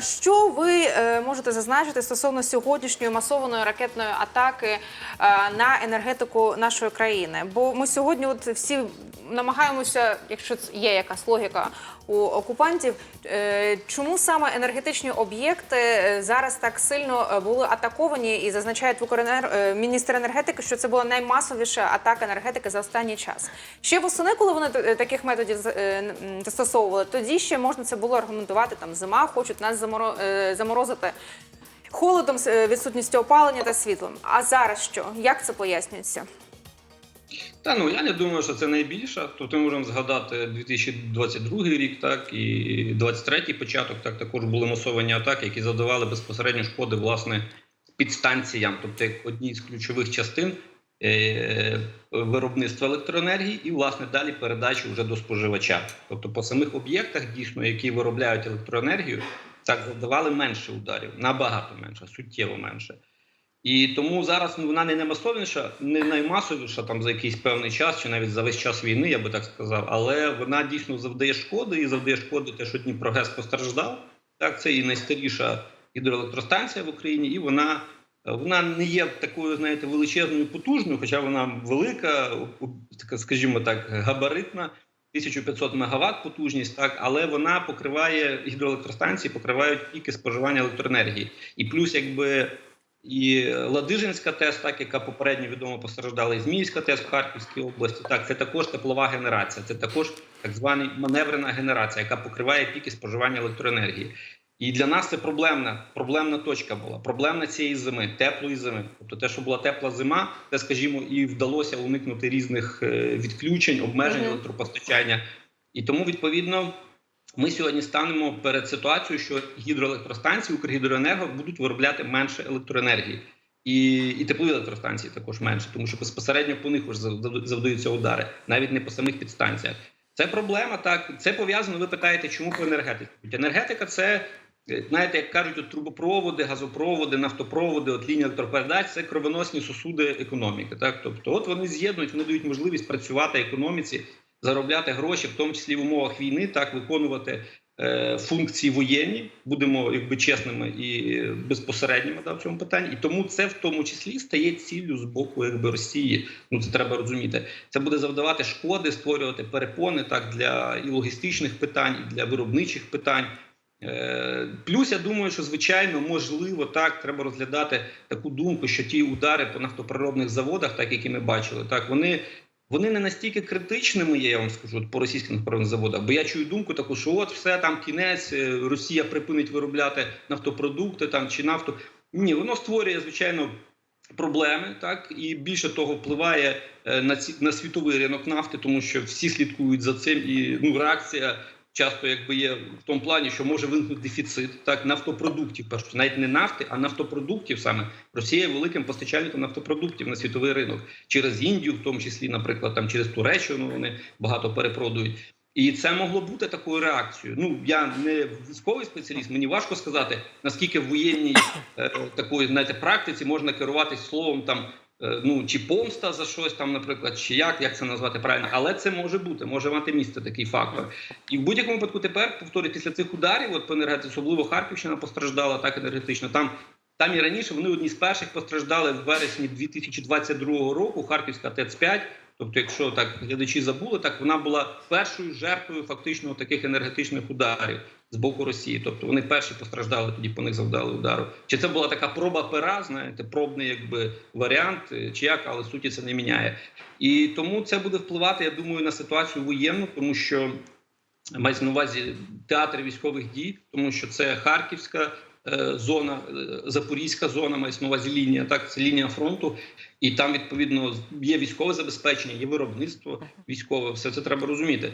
Що ви е, можете зазначити стосовно сьогоднішньої масованої ракетної атаки е, на енергетику нашої країни? Бо ми сьогодні, от всі намагаємося, якщо є якась логіка у окупантів, е, чому саме енергетичні об'єкти е, зараз так сильно е, були атаковані і е, міністр енергетики, що це була наймасовіша атака енергетики за останній час. Ще восени, коли вони таких методів застосовували, тоді ще можна це було аргументувати. Там зима, хочуть нас заморозити холодом, відсутністю опалення та світлом. А зараз що? Як це пояснюється? Та ну я не думаю, що це найбільше. Тобто ми можемо згадати 2022 рік, так і 23-й початок. Так також були масовані атаки, які завдавали безпосередньо шкоди власне підстанціям, тобто як одній з ключових частин е, виробництва електроенергії, і власне далі передачі вже до споживача. Тобто по самих об'єктах, дійсно, які виробляють електроенергію, так завдавали менше ударів, набагато менше, суттєво менше. І тому зараз ну, вона не наймасовіша, не наймасовіша там за якийсь певний час, чи навіть за весь час війни, я би так сказав. Але вона дійсно завдає шкоди і завдає шкоди те, що Дніпрогес постраждав. Так, це і найстаріша гідроелектростанція в Україні, і вона, вона не є такою, знаєте, величезною потужною, хоча вона велика, така, скажімо так, габаритна. 1500 мегаватт потужність, так, але вона покриває гідроелектростанції, покривають піки споживання електроенергії. І плюс, якби і Ладижинська ТЕС, так яка попередньо відомо постраждала, і Зміївська ТЕС в Харківській області. Так, це також теплова генерація, це також так звана маневрена генерація, яка покриває піки споживання електроенергії. І для нас це проблемна, проблемна точка була. Проблемна цієї зими, теплої зими. Тобто, те, що була тепла зима, де, скажімо, і вдалося уникнути різних е, відключень, обмежень Мгм. електропостачання. І тому, відповідно, ми сьогодні станемо перед ситуацією, що гідроелектростанції Укргідроенерго будуть виробляти менше електроенергії. І, і теплові електростанції також менше, тому що безпосередньо по них вже завда- завдаються удари, навіть не по самих підстанціях. Це проблема. Так це пов'язано. Ви питаєте, чому по енергетиці? Енергетика це е, знаєте, як кажуть, от трубопроводи, газопроводи, нафтопроводи, от лінії електропередач це кровоносні сосуди економіки. Так, тобто, от вони з'єднують, вони дають можливість працювати економіці, заробляти гроші, в тому числі в умовах війни, так виконувати е, функції воєнні, будемо якби чесними і безпосередніми да, в цьому питанні. І тому це в тому числі стає ціллю з боку якби Росії. Ну це треба розуміти. Це буде завдавати шкоди, створювати перепони так для і логістичних питань, і для виробничих питань. Е, Плюс я думаю, що звичайно можливо так треба розглядати таку думку, що ті удари по нафтопереробних заводах, так які ми бачили, так вони. Вони не настільки критичними є, я вам скажу, по російських напевно, заводах, бо я чую думку таку, що от все там кінець, е, Росія припинить виробляти нафтопродукти там чи нафту. Ні, воно створює звичайно проблеми, так і більше того впливає е, на ці на світовий ринок нафти, тому що всі слідкують за цим, і ну реакція часто якби є в тому плані, що може виникнути дефіцит так нафтопродуктів, перш навіть не нафти, а нафтопродуктів саме Росія є великим постачальником нафтопродуктів на світовий ринок через Індію, в тому числі, наприклад, там через Туреччину вони багато перепродують. І це могло бути такою реакцією. Ну я не військовий спеціаліст, мені важко сказати, наскільки в воєнній е, такої знаєте, практиці можна керуватись словом там. Е, Ну чи помста за щось там, наприклад, чи як, як це назвати правильно, але це може бути, може мати місце такий фактор. І в будь-якому випадку тепер повторюю, після цих ударів, от по енергетиці, особливо Харківщина постраждала так енергетично. Там там і раніше вони одні з перших постраждали в вересні 2022 року. Харківська ТЕЦ 5 Тобто, якщо так глядачі забули, так вона була першою жертвою фактично таких енергетичних ударів з боку Росії. Тобто вони перші постраждали, тоді по них завдали удару. Чи це була така проба пера, знаєте, пробний якби варіант, е, чи як, але суті це не міняє. І тому це буде впливати, я думаю, на ситуацію воєнну, тому що мається на увазі театр військових дій, тому що це Харківська. е, Зона е, Запорізька зона мається на увазі лінія, так це лінія фронту, і там відповідно є військове забезпечення, є виробництво військове. Все це треба розуміти.